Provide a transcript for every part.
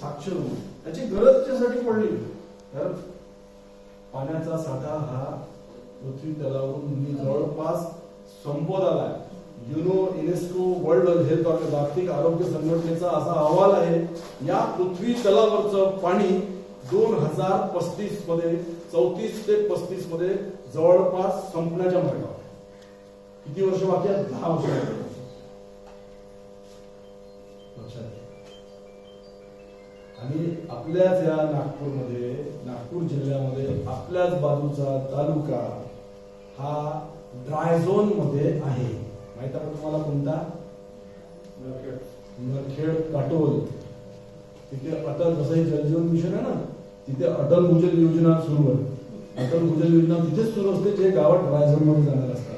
साक्षर म्हणून. त्याची गरज त्यासाठी पडली. तर पाण्याचा साठा हा पृथ्वी तलावरून म्हणजे जवळपास संपत आलाय. युनो युनेस्को वर्ल्ड हेल्थ जागतिक आरोग्य संघटनेचा असा अहवाल आहे. या पृथ्वी तलावरचं पाणी दोन हजार पस्तीसमध्ये चौतीस ते पस्तीसमध्ये जवळपास संपण्याच्या मार्गावर किती वर्ष बाकी आहेत? दहा वर्ष लक्षात घ्या. आणि आपल्याच या नागपूरमध्ये नागपूर जिल्ह्यामध्ये आपल्याच बाजूचा तालुका हा ड्राय झोनमध्ये आहे. माहीत आहे तुम्हाला कोणता? नरखेड. काटोल. तिथे अटल जसं हे जलजीवन मिशन आहे ना? तिथे अटल भूजल योजना सुरू आहे. अटल भूजल योजना तिथेच सुरू असते जे गावात ड्राय झोनमध्ये जाणार असतात.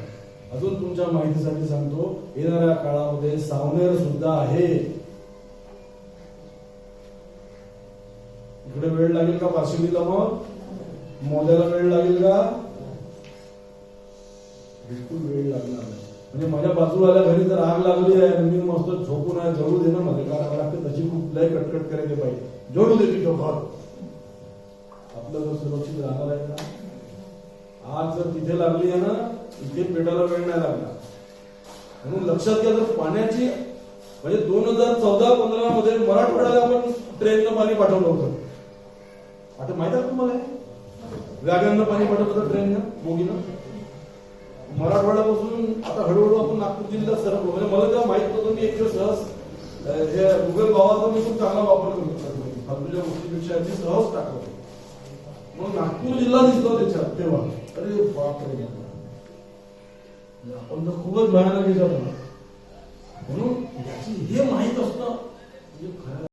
अजून तुमच्या माहितीसाठी सांगतो येणाऱ्या काळामध्ये सावनेर सुद्धा आहे. इकडे वेळ लागेल का वासुलीला मग? मोद्याला वेळ लागेल का? बिलकुल वेळ लागणार नाही. म्हणजे माझ्या बाजूवाल्या घरी जर आग लागली आहे मी मस्त झोपून आहे जळू दे ना मध्ये कारण लागते तशी कुठलाही कटकट करायची पाहिजे. जळू दे तिथं घर. आपलं घर सुरक्षित राहणार आहे ना? आग जर तिथे लागली आहे ना इथे पेटायला वेळ नाही लागला म्हणून लक्षात घ्या जर पाण्याची म्हणजे दोन हजार चौदा पंधरा मध्ये मराठवाड्याला आपण ट्रेननं पाणी पाठवलं होतं. आता माहीत आहे तुम्हाला हे? पाणी पडत होतं ट्रेननं बोगीनं मराठवाड्यापासून आता हळूहळू आपण नागपूर जिल्ह्यात सरकलो म्हणजे मला तेव्हा माहीत नव्हतं मी एक दिवस सहज अं, हे गुगल भावाचा मी खूप चांगला वापर करतो फालतूच्या गोष्टीपेक्षा अगदी सहज टाकतो. मग नागपूर जिल्हा दिसला त्याच्यात तेव्हा. अरे बापरे. आपण तर खूपच भयानक याच्यात म्हणून याची हे माहीत असणं म्हणजे खरं